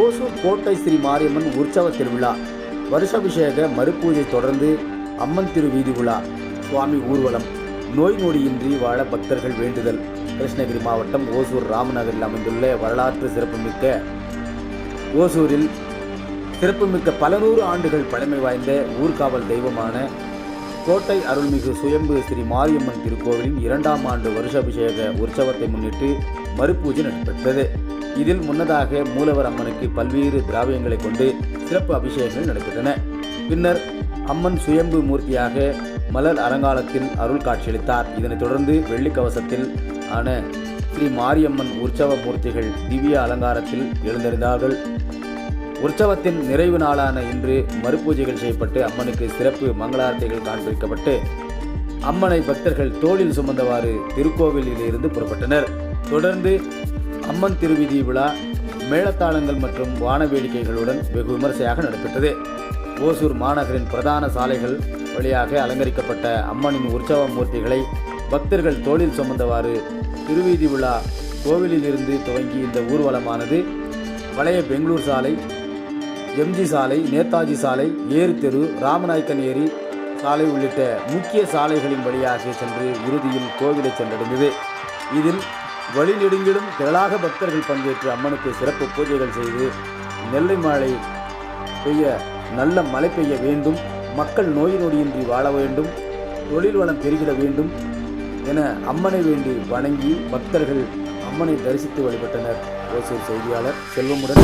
ஓசூர் கோட்டை ஸ்ரீ மாரியம்மன் உற்சவ திருவிழா. வருஷாபிஷேக மறுபூஜை தொடர்ந்து அம்மன் திருவீதி விழா. சுவாமி ஊர்வலம். நோய் நொடியின்றி வாழ பக்தர்கள் வேண்டுதல். கிருஷ்ணகிரி மாவட்டம் ஓசூர் ராமநகரில் அமைந்துள்ள வரலாற்று சிறப்புமிக்க ஓசூரில் சிறப்புமிக்க பல நூறு ஆண்டுகள் பழமை வாய்ந்த ஊர்காவல் தெய்வமான கோட்டை அருள்மிகு சுயம்பு ஸ்ரீ மாரியம்மன் திருக்கோவிலின் இரண்டாம் ஆண்டு வருஷாபிஷேக உற்சவத்தை முன்னிட்டு மறுபூஜை நடைபெற்றது. இதில் முன்னதாக மூலவர் அம்மனுக்கு பல்வேறு திராவியங்களை கொண்டு சிறப்பு அபிஷேகங்கள் நடைபெற்றன பின்னர் அம்மன் சுயம்பு மூர்த்தியாக மலர் அலங்காரத்தில் அருள் காட்சியளித்தார். இதனைத் தொடர்ந்து வெள்ளிக்கவசத்தில் ஆன ஸ்ரீ மாரியம்மன் உற்சவ மூர்த்திகள் திவ்ய அலங்காரத்தில் எழுந்திருந்தார்கள். உற்சவத்தின் நிறைவு நாளான இன்று மறுபூஜைகள் செய்யப்பட்டு அம்மனுக்கு சிறப்பு மங்களாரத்தைகள் காண்பிக்கப்பட்டு அம்மனை பக்தர்கள் தோளில் சுமந்தவாறு திருக்கோவிலில் இருந்து புறப்பட்டனர். தொடர்ந்து அம்மன் திருவிதி விழா மேளத்தாளங்கள் மற்றும் வான வேடிக்கைகளுடன் வெகு விமர்சையாக நடைபெற்றது. ஓசூர் மாநகரின் பிரதான சாலைகள் வழியாக அலங்கரிக்கப்பட்ட அம்மனின் உற்சவ மூர்த்திகளை பக்தர்கள் தோளில் சுமந்தவாறு திருவீதி விழா கோவிலில் இருந்து துவங்கி இந்த ஊர்வலமானது பழைய பெங்களூர் சாலை எம்ஜி சாலை நேதாஜி சாலை ஏறு தெரு ராமநாயக்கன் ஏரி சாலை உள்ளிட்ட முக்கிய சாலைகளின் வழியாக சென்று இறுதியில் கோவிலை சென்றடைந்தது. இதில் வழிநெடுங்கிலும் திரளாக பக்தர்கள் பங்கேற்று அம்மனுக்கு சிறப்பு பூஜைகள் செய்து நெல்லை மழை பெய்ய நல்ல மழை பெய்ய வேண்டும் மக்கள் நோய் நொடியின்றி வாழ வேண்டும் தொழில் வளம் பெருகிட வேண்டும் என அம்மனை வேண்டி வணங்கி பக்தர்கள் அம்மனை தரிசித்து வழிபட்டனர். ஓசூர் செய்தியாளர் செல்வமுடன்